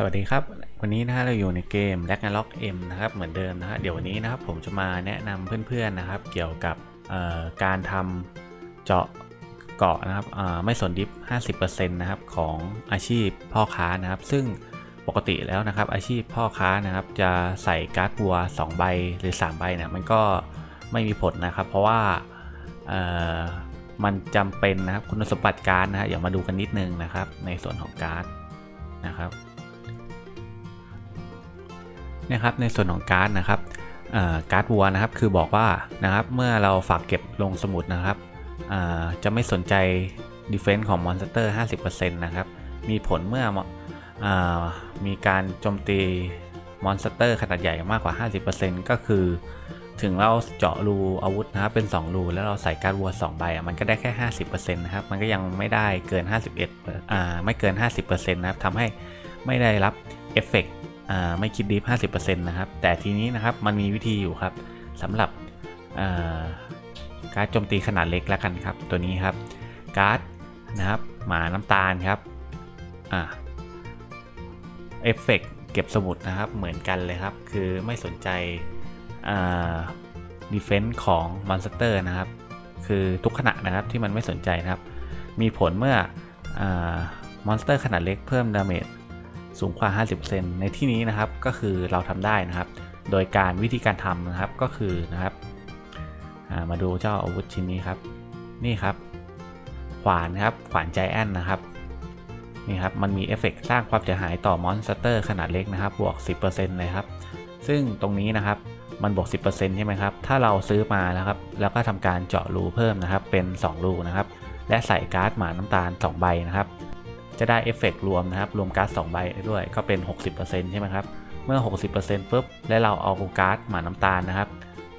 สวัสดีครับ วันนี้นะฮะเราอยู่ในเกม r a g n a r o k M นะครับเหมือนเดิมนะฮะเดี๋ยววันนี้นะครับผมจะมาแนะนำเพื่อนๆนะครับ เกี่ยวกับการทำเจาะเกาะนะครับไม่สนดิฟ 50%นะครับของอาชีพพ่อค้านะครับ ซึ่งปกติแล้วนะครับอาชีพพ่อค้านะครับ จะใส่การ์ดวัว 2 ใบหรือ 3 ใบเนี่ยมันก็ไม่มีผลนะครับ เพราะว่ามันจำเป็นนะครับคุณสมบัติการ์ดนะฮะเดี๋ยวมาดูกันนิดนึงนะครับ ในส่วนของการ์ดนะครับ นะครับในส่วนของการ์ดนะครับการ์ดวัวนะครับคือบอกว่านะครับเมื่อเราฝากเก็บลงสมุดนะครับจะไม่สนใจ Defense ของมอนสเตอร์50%นะครับมีผลเมื่ออมีการโจมตีมอนสเตอร์ขนาดใหญ่มากกว่า 50%ก็คือถึงเราเจาะรูอาวุธนะครับเป็น 2 รูแล้วเราใส่การ์ดวัว 2 ใบมันก็ได้แค่ 50%นะครับมันก็ยังไม่ได้เกิน 51อ่าไม่เกิน 50%นะครับทำให้ไม่ได้รับเอฟเฟกต์ ไม่คิดดิฟ50%นะครับ แต่ทีนี้นะครับมันมีวิธีอยู่ครับสำหรับการ์ดโจมตีขนาดเล็กแล้วกันครับ ตัวนี้ครับ การ์ดนะครับหมาน้ำตาลครับอ่าเอฟเฟกเก็บสมุดนะครับเหมือนกันเลยครับ คือไม่สนใจอ่าดีเฟนส์ของมอนสเตอร์นะครับ คือทุกขณะนะครับที่มันไม่สนใจนะครับ มีผลเมื่อมอนสเตอร์ขนาดเล็กเพิ่มดาเมจ สูงกว่า 50%ในที่นี้นะครับก็คือเราทำได้นะครับ โดยการวิธีการทำนะครับก็คือนะครับามาดูเจ้าอาวุธชิ้นนี้ครับ นี่ครับ ขวานครับขวานใจแอนนะครับนี่ครับมันมีเอฟเฟกต์สร้างความเสียหายต่อมอนสเตอร์ขนาดเล็กนะครับบวก 10%เลยครับ ซึ่งตรงนี้นะครับมันบวก 10%ใช่ไหมครับ ถ้าเราซื้อมาแล้วครับ แล้วก็ทำการเจาะรูเพิ่มนะครับ เป็น 2 รูนะครับ และใส่การ์ดหมาน้ำตาล 2 ใบนะครับ จะได้เอฟเฟกต์รวมนะครับ รวมการ์ด2ใบด้วยก็เป็น 60%ใช่ไหมครับ เมื่อ 60%ปุ๊บ และเราเอาการ์ดหมาน้ำตาลนะครับ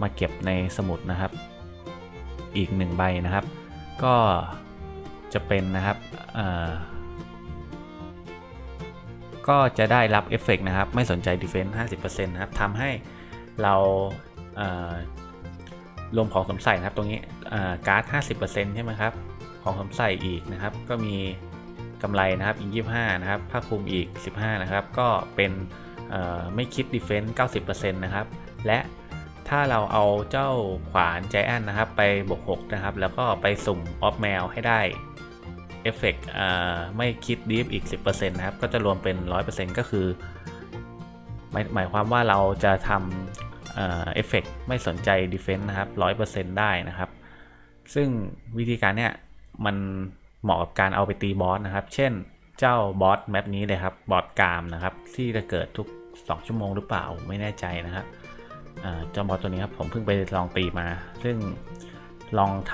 มาเก็บในสมุดนะครับ อีก 1 ใบนะครับ ก็จะเป็นนะครับก็จะได้รับเอฟเฟกต์นะครับ ไม่สนใจ Defense 50%นะครับทำให้เรารวมของสมใส่นะครับ ตรงนี้เอ่อการ์ด50%ใช่ไหมครับ ของสมใส่อีกนะครับ ก็มี กำไรนะครับอีก25 นะครับภาคภูมิอีก 15 นะครับ ก็เป็นไม่คิด Defense 90%นะครับ และถ้าเราเอาเจ้าขวานใจแอนนะครับ ไปบวก6นะครับ แล้วก็ไปสุ่มออฟแมวให้ได้เอฟเฟกไม่คิดดีฟอีก 10%นะครับ ก็จะรวมเป็น 100%ก็คือ หมายหมายความว่าเราจะทำเอฟเฟกไม่สนใจ Defense นะครับ 100%ได้นะครับ ซึ่งวิธีการเนี้ยมัน เหมาะกับการเอาไปตีบอสนะครับ เช่นเจ้าบอสแมปนี้เลยครับบอสกามนะครับ ที่จะเกิดทุก 2 ชั่วโมงหรือเปล่าไม่แน่ใจนะครับเจ้าบอสตัวนี้ครับผมเพิ่งไปลองตีมา ซึ่งลองท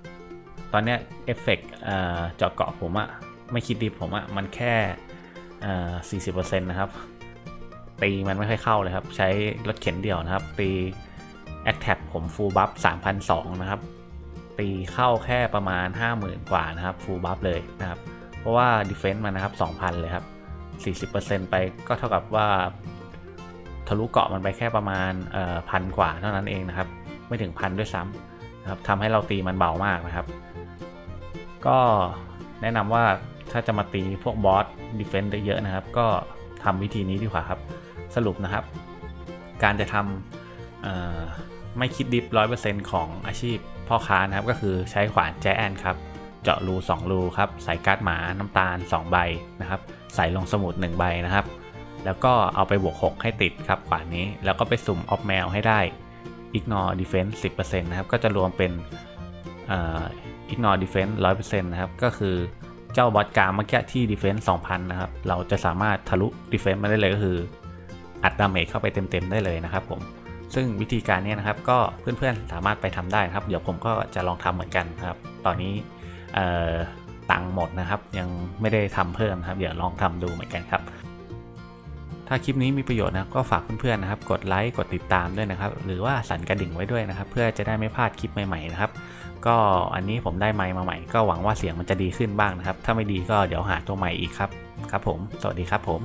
ำตอนนี้เอฟเฟกต์เจาะเกาะผมอะไม่คิดดีผมอะมันแค่สี่สิบเปอร์เซ็นต์นะครับ ตีมันไม่ค่อยเข้าเลยครับ ใช้รถเข็นเดี่ยวนะครับ ตีแอคแท็ผมฟูลบัฟ3,002นะครับ ตีเข้าแค่ประมาณ 50,000 กว่านะครับฟูลบัฟเลยนะครับ เพราะว่า Defense มันนะครับ 2,000 เลยครับ 40%ไปก็เท่ากับว่า ทะลุเกาะมันไปแค่ประมาณพันกว่าเท่านั้นเองนะครับ ไม่ถึงพันด้วยซ้ำนะครับทำให้เราตีมันเบามากนะครับ ก็แนะนำว่าถ้าจะมาตีพวกบอสดีเฟนต์เยอะนะครับ ก็ทำวิธีนี้ดีกว่าครับ สรุปนะครับ การจะทำ ไม่คิดดิฟร้อยเปอร์เซ็นต์ของอาชีพพ่อค้านะครับ ก็คือใช้ขวานแจแอนครับ เจาะรู 2 รูครับ ใส่การ์ดหมาน้ำตาล 2 ใบนะครับ ใส่ลงสมุด 1 ใบนะครับ แล้วก็เอาไปบวก 6 ให้ติดครับขวานนี้ แล้วก็ไปสุ่มออฟแมวให้ได้ ignore defense 10%นะครับ ก็จะรวมเป็นเอ่อ ignore defense 100%นะครับ ก็คือเจ้าบอสกามเมื่อกี้ที่ defense 2,000นนะครับ เราจะสามารถทะลุ defense มาได้เลยก็คือ อัดดาเมจเข้าไปเต็มๆได้เลยนะครับผม ซึ่งวิธีการนี้นะครับก็เพื่อนๆสามารถไปทำได้นะครับ เดี๋ยวผมก็จะลองทำเหมือนกันครับ ตอนนี้ตังหมดนะครับ ยังไม่ได้ทำเพิ่มนะครับ เดี๋ยวลองทำดูเหมือนกันครับ ถ้าคลิปนี้มีประโยชน์นะก็ฝากเพื่อนๆนะครับ กดไลค์กดติดตามด้วยนะครับ หรือว่าสั่นกระดิ่งไว้ด้วยนะครับ เพื่อจะได้ไม่พลาดคลิปใหม่ๆนะครับ ก็อันนี้ผมได้ไมค์มาใหม่ ก็หวังว่าเสียงมันจะดีขึ้นบ้างนะครับ ถ้าไม่ดีก็เดี๋ยวหาตัวใหม่อีกครับครับผม สวัสดีครับผม